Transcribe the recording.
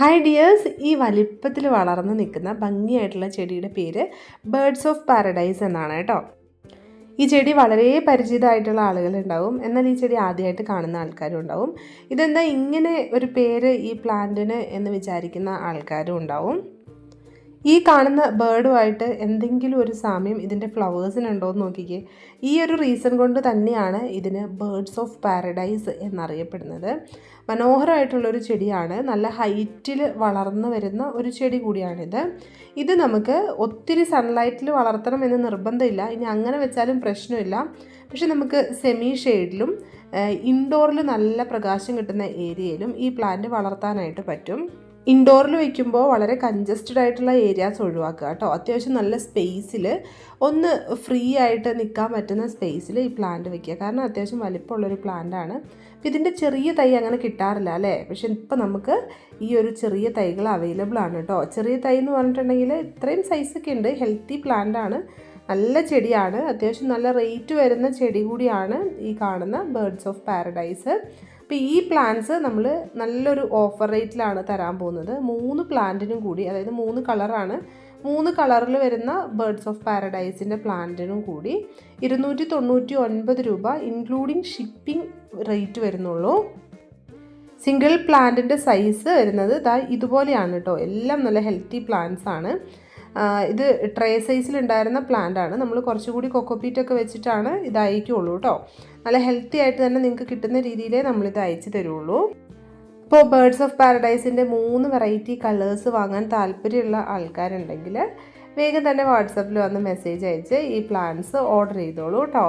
Hi dears ഈ വലിപ്പത്തിൽ വളർന്നു നിൽക്കുന്ന ഭംഗിയായിട്ടുള്ള ചെടിയുടെ പേര് ബേഡ്സ് ഓഫ് പാരഡൈസ് എന്നാണ് കേട്ടോ. ഈ ചെടി വളരെ പരിചിതമായിട്ടുള്ള ആളുകളുണ്ടാവും എന്നാൽ ഈ ചെടി ആദ്യമായിട്ട് കാണുന്ന ആൾക്കാരും ഉണ്ടാവും. ഇതെന്താ ഇങ്ങനെ ഒരു പേര് ഈ പ്ലാന്റിന് എന്ന് വിചാരിക്കുന്ന ആൾക്കാരും ഉണ്ടാവും. ഈ കാണുന്ന ബേർഡുമായിട്ട് എന്തെങ്കിലും ഒരു സാമ്യം ഇതിന്റെ ഫ്ലവേഴ്സിനുണ്ടോ എന്ന് നോക്കിക്കേ. ഈ ഒരു റീസൺ കൊണ്ട് തന്നെയാണ് ഇതിന് ബേർഡ്സ് ഓഫ് പാരഡൈസ് എന്നറിയപ്പെടുന്നത്. മനോഹരമായിട്ടുള്ളൊരു ചെടിയാണ്. നല്ല ഹൈറ്റിൽ വളർന്നു വരുന്ന ഒരു ചെടി കൂടിയാണിത്. ഇത് നമുക്ക് ഒത്തിരി സൺലൈറ്റിൽ വളർത്തണം എന്ന് നിർബന്ധമില്ല. ഇനി അങ്ങനെ വെച്ചാലും പ്രശ്നമില്ല. പക്ഷെ നമുക്ക് സെമി ഷെയ്ഡിലും ഇൻഡോറിൽ നല്ല പ്രകാശം കിട്ടുന്ന ഏരിയയിലും ഈ പ്ലാന്റ് വളർത്താനായിട്ട് പറ്റും. ഇൻഡോറിൽ വയ്ക്കുമ്പോൾ വളരെ കൺജസ്റ്റഡ് ആയിട്ടുള്ള ഏരിയാസ് ഒഴിവാക്കുക കേട്ടോ. അത്യാവശ്യം നല്ല സ്പേസിൽ ഒന്ന് ഫ്രീ ആയിട്ട് നിൽക്കാൻ പറ്റുന്ന സ്പേസിൽ ഈ പ്ലാന്റ് വയ്ക്കുക. കാരണം അത്യാവശ്യം വലിപ്പമുള്ളൊരു പ്ലാന്റാണ് അപ്പം ഇതിന്റെ ചെറിയ തൈ അങ്ങനെ കിട്ടാറില്ല അല്ലേ? പക്ഷെ ഇപ്പം നമുക്ക് ഈ ഒരു ചെറിയ തൈകൾ അവൈലബിൾ ആണ് കേട്ടോ. ചെറിയ തൈ എന്ന് പറഞ്ഞിട്ടുണ്ടെങ്കിൽ ഇത്രയും സൈസൊക്കെ ഉണ്ട്. ഹെൽത്തി പ്ലാന്റാണ് നല്ല ചെടിയാണ്. അത്യാവശ്യം നല്ല റേറ്റ് വരുന്ന ചെടി കൂടിയാണ് ഈ കാണുന്ന ബേർഡ്സ് ഓഫ് പാരഡൈസ് അപ്പോൾ ഈ പ്ലാന്റ്സ് നമ്മൾ നല്ലൊരു ഓഫർ റേറ്റിലാണ് തരാൻ പോകുന്നത്. മൂന്ന് പ്ലാന്റിനും കൂടി അതായത് മൂന്ന് കളറാണ് മൂന്ന് കളറിൽ വരുന്ന ബേർഡ്സ് ഓഫ് പാരഡൈസിന്റെ പ്ലാന്റിനും കൂടി ഇരുന്നൂറ്റി തൊണ്ണൂറ്റി ഒൻപത് രൂപ ഇൻക്ലൂഡിങ് ഷിപ്പിംഗ് റേറ്റ് വരുന്നുള്ളൂ. സിംഗിൾ പ്ലാന്റിന്റെ സൈസ് വരുന്നത് ഇതാ ഇതുപോലെയാണ് കേട്ടോ എല്ലാം നല്ല ഹെൽത്തി പ്ലാന്റ്സ് ആണ്. ഇത് ട്രേ സൈസിൽ ഉണ്ടായിരുന്ന പ്ലാന്റ് ആണ് നമ്മൾ കുറച്ചുകൂടി കൊക്കോപ്പീറ്റൊക്കെ വെച്ചിട്ടാണ് ഇത് അയക്കുള്ളൂ കേട്ടോ നല്ല ഹെൽത്തി ആയിട്ട് തന്നെ നിങ്ങൾക്ക് കിട്ടുന്ന രീതിയിലേ നമ്മളിത് അയച്ചു തരുള്ളൂ. ഇപ്പോൾ ബേർഡ്സ് ഓഫ് പാരഡൈസിന്റെ മൂന്ന് വെറൈറ്റി കളേഴ്സ് വാങ്ങാൻ താല്പര്യമുള്ള ആൾക്കാരുണ്ടെങ്കിൽ വേഗം തന്നെ വാട്സപ്പിൽ വന്ന് മെസ്സേജ് അയച്ച് ഈ പ്ലാന്റ്സ് ഓർഡർ ചെയ്തോളൂ കേട്ടോ